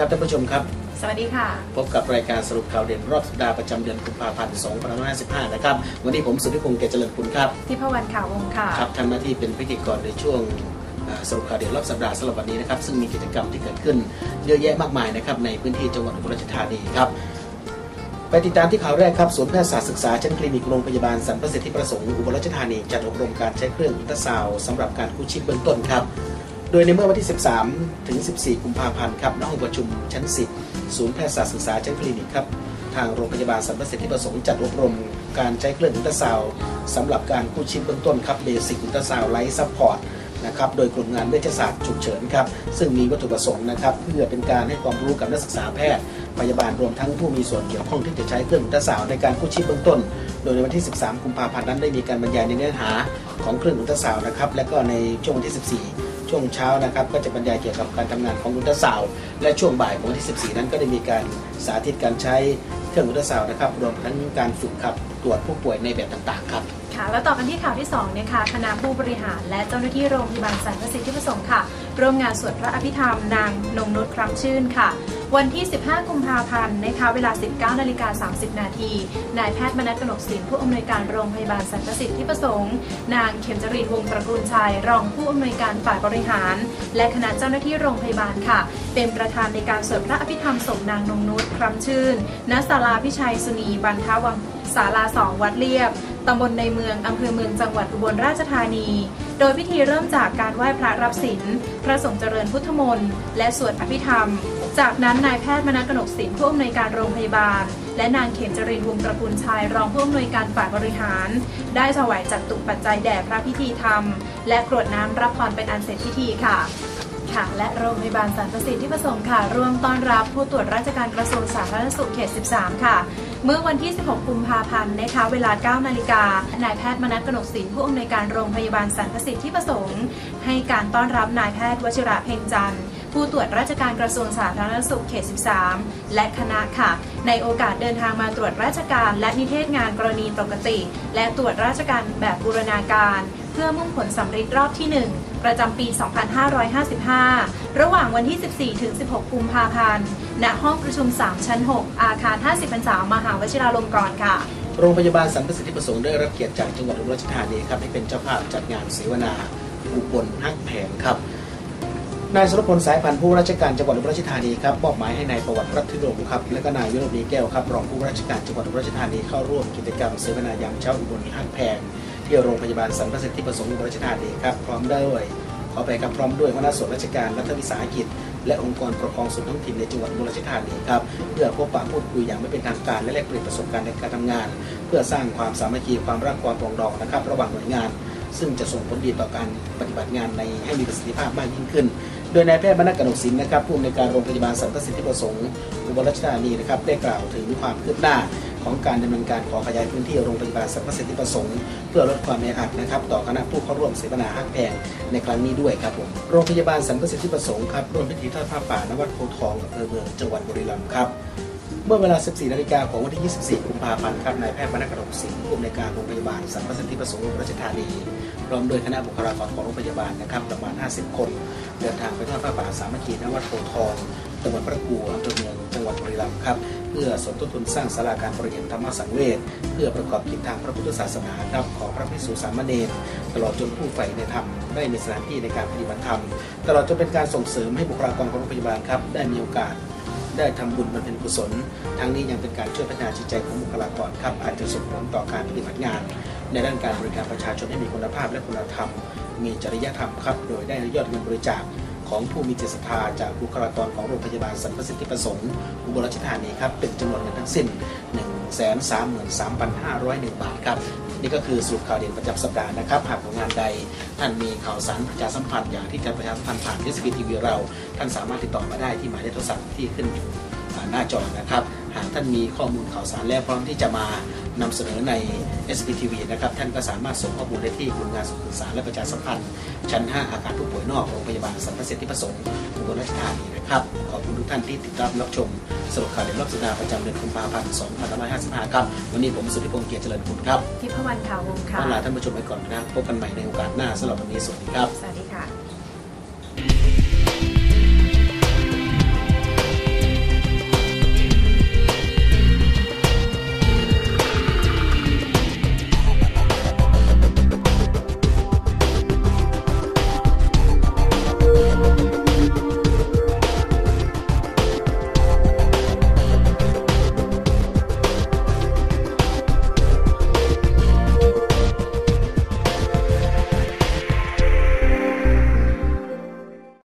วัสดีครับท่านผู้ชมครับ สวัสดีค่ะ พบกับรายการสรุปข่าวเด่นรอบสัปดาห์ประจำเดือนกุมภาพันธ์2555 นะครับ วันนี้ผมสุทธิพงษ์เกษเจริญคุณครับทิพวรรณข่าววงศ์ค่ะ ครับทำหน้าที่เป็นพิธีกรในช่วงอ่าสรุปข่าวเด่นรอบสัปดาห์สำหรับวันนี้นะครับ ซึ่งมีกิจกรรมที่เกิดขึ้นเยอะแยะมากมายนะครับในพื้นที่จังหวัดอุบลราชธานีครับไปติดตามที่ข่าวแรกครับศูนย์แพทยศาสตร์ศึกษาชั้นคลินิกโรงพยาบาลสรรพสิทธิประสงค์อุบลราชธานีจัดอบรมการใช้เครื่องอัลตราซาวด์สำหรับการกู้ชีพเบื้องต้นครับ โดยในเมื่อวันที่ 13 ถึง 14 กุมภาพันธ์ครับณห้องประชุมชั้น 10 ศูนย์แพทยศาสตร์ศึกษาชั้นคลินิกครับ ทางโรงพยาบาลสรรพสิทธิประสงค์จัดอบรม การใช้เครื่องอัลตราซาวด์สำหรับการกู้ชีพเบื้องต้นครับเบสิกอัลตราซาวด์ไลท์ซัพพอร์ตนะครับโดยกลุ่มงานเวชศาสตร์ฉุกเฉินครับซึ่งมีวัตถุประสงค์นะครับเพื่อเป็นการให้ความรู้กับนักศึกษาแพทย์ พยาบาลรวมทั้งผู้มีส่วนเกี่ยวข้องที่จะใช้เครื่องอัลตราซาวด์ในการกู้ชีพเบื้องต้น โดยในวันที่ 13 กุมภาพันธ์นั้นได้มีการบรรยายในเนื้อหาของเครื่องอัลตราซาวด์นะครับและก็ในช่วงวันที่ 14 ช่วงเช้านะครับก็จะบรรยายเกี่ยวกับการทำงานของอุลตราซาวด์และช่วงบ่ายของวันที่ 14 นั้นก็ได้มีการสาธิตการใช้เครื่องอุลตราซาวด์นะครับรวมทั้งการฝึกขับตรวจผู้ป่วยในแบบต่างๆครับ ค่ะ แล้วต่อกันที่ข่าวที่2เนี่ยค่ะคณะผู้บริหาร และเจ้าหน้าที่โรงพยาบาลสรรพสิทธิประสงค์ค่ะ ร่วมงานสวดพระอภิธรรมนางนงนุชครั้งชื่นค่ะ วันที่ 15 กุมภาพันธ์นะคะ เวลา 19นาฬิกา30 นาที นายแพทย์มนัสกนกศิลป์ผู้อำนวยการโรงพยาบาลสรรพสิทธิประสงค์ นางเข็มจรินวงตระกูลชัย รองผู้อำนวยการฝ่ายบริหาร และคณะเจ้าหน้าที่โรงพยาบาลค่ะ เป็นประธานในการสวดพระอภิธรรมศพนางนงนุชครั้งชื่น ณ ศาลาพิชัยสุนีบันทวัง ศาลาสองวัดเลียบตำบลในเมืองอำเภอเมืองจังหวัดอุบลราชธานี โดยพิธีเริ่มจากการไหว้พระรับศีลพระสงฆ์เจริญพุทธมนต์และสวดอภิธรรม จากนั้นนายแพทย์มนักนกศิลป์ผู้อำนวยการโรงพยาบาล และนางเขมจรินวงตระกูลชัยรองผู้อำนวยการฝ่ายบริหาร ได้ถวายจัตุปัจจัยแด่พระพิธีธรรม และกรวดน้ำรับพรเป็นอันเสร็จพิธีค่ะค่ะและโรงพยาบาลสรรสิทธิประสงค์ค่ะ ร่วมต้อนรับผู้ตรวจราชการกระทรวงสาธารณสุขเขต 13 ค่ะ เมื่อวันที่ 16 กุมภาพันธ์นะคะเวลา 9 นาฬิกานายแพทย์มนัสกนกศิลป์ผู้อำนวยการโรงพยาบาลสรรพสิทธิประสงค์ ให้การต้อนรับนายแพทย์วชิระเพ็งจันทร์ผู้ตรวจราชการกระทรวงสาธารณสุขเขต 13 และคณะค่ะ ในโอกาสเดินทางมาตรวจราชการ และนิเทศงานกรณีปกติ และตรวจราชการแบบบูรณาการ พื่อมุ่งผลสำเร็จรอบที่ 1 ประจำปี 2555 ระหว่างวันที่ 14 ถึง 16 กุมภาพันธ์ ณ ห้องประชุม 3 ชั้น 6 อาคาร 50พรรษามหาวชิราลงกรณ์ค่ะ โรงพยาบาลสรรพสิทธิประสงค์ได้รับเกียรติจากจังหวัดอุบลราชธานีครับให้เป็นเจ้าภาพจัดงานเสวนาอุบลฮักแผงครับนายสุรพลสายพันธ์ผู้ราชการจังหวัดอุบลราชธานีครับมอบหมายให้นายประวัติรัตน์ธิดมครับและก็นายวิโรจน์ดีแก้วครับรองผู้ราชการจังหวัดอุบลราชธานีเข้าร่วมกิจกรรมเสวนา ยามเช้าอุบลฮักแพง ที่โรงพยาบาลสรรพสิทธิประสงค์บลราชธานีครับพร้อมด้วยขอไปครับพร้อมด้วยคณะส่วนราชการรัฐวิสาหกิจ และองค์กรปกครองส่วนท้องถิ่นในจังหวัดอุบลราชธานีครับเพื่อพบปะพูดคุยอย่างไม่เป็นทางการและแลกเปลี่ยนประสบการณ์ในการทำงาน เพื่อสร้างความสามัคคีความรักความปรองดองนะครับ ระหว่างหน่วยงาน ซึ่งจะส่งผลดีต่อการปฏิบัติงานในให้มีประสิทธิภาพมากยิ่งขึ้น โดยนายแพทย์มนัสกนกศิลป์นะครับผู้อำนวยการโรงพยาบาลสรรพสิทธิประสงค์อุบลราชธานีนะครับได้กล่าวถึงความคืบหน้า ของการดำเนินการขอขยายพื้นที่โรงพยาบาลสรรพสิทธิประสงค์ เพื่อลดความแออัดนะครับต่อคณะผู้เข้าร่วมเสวนาห้างแพงในครั้งนี้ด้วยครับผมโรงพยาบาลสรรพสิทธิประสงค์ครับร่วมพิธีทอดผ้าป่านวัดโพธิ์ทองอำเภอเมืองจังหวัดบุรีรัมย์ครับเมื่อเวลา 14 นาฬิกาของวันที่ 24 กุมภาพันธ์ ครับ นายแพทย์มนัสกนกศิลป์ผู้อำนวยการโรงพยาบาลสรรพสิทธิประสงค์อุบลราชธานีพร้อมด้วยคณะบุคลากรของโรงพยาบาลนะครับประมาณ 50 คน เดินทางไปทอดพระป่าสามัคคีณวัดโพธิ์ทองตำบลพระกูอำเภอเมืองจังหวัดบุรีรัมย์ครับ เพื่อสมทบทุนสร้างศาลาการประเรียนธรรมสังเวชเพื่อประกอบกิจทางพระพุทธศาสนาครับของพระภิกษุสามเณรตลอดจนผู้ใฝ่ในธรรมได้มีสถานที่ในการปฏิบัติธรรม ตลอดจนเป็นการส่งเสริมให้บุคลากรของโรงพยาบาลครับได้มีโอกาสได้ทำบุญบำเพ็ญกุศล ทั้งนี้ยังเป็นการช่วยพัฒนาจิตใจของบุคลากรครับอาจจะส่งผลต่อการปฏิบัติงาน ในด้านการบริการประชาชนให้มีคุณภาพและคุณธรรม มีจริยธรรมครับ โดยได้ยอดเงินบริจาค ของผู้มีจิตศรัทธาจากบุคลากรของโรงพยาบาลสรรพสิทธิประสงค์อุบลราชธานีครับเป็นจำนวนเงินทั้งสิ้น 133,501 บาทครับนี่ก็คือสรุปข่าวเด่นประจำสัปดาห์นะครับหากผลงานใดท่านมีข่าวสารประชาสัมพันธ์อย่างที่จะประชาสัมพันธ์ผ่าน s อ t v เรา ท่านสามารถติดต่อมาได้ที่หมายเลขโทรศัพท์ที่ขึ้นอยู่หน้าจอนะครับ หากท่านมีข้อมูลข่าวสารและพร้อมที่จะมานำเสนอใน SPTV นะครับท่านก็สามารถส่งข้อมูลได้ที่กลุ่มงานสื่อสารและประชาสัมพันธ์ ชั้น 5 อาคารผู้ป่วยนอกโรงพยาบาลสรรพสิทธิประสงค์อุบลราชธานีนะครับขอบคุณทุกท่านที่ติดตามรับชมสรุปข่าวเด่นรอบสัปดาห์ประจำเดือนกุมภาพันธ์2555ครับวันนี้ผมสุทธิพงษ์เกียรติเจริญคุณครับทิพวรรณข่าววงศ์ค่ะต้องลาท่านผู้ชมไปก่อนนะครับพบกันใหม่ในโอกาสหน้าสำหรับวันนี้สวัสดีครับสวัสดี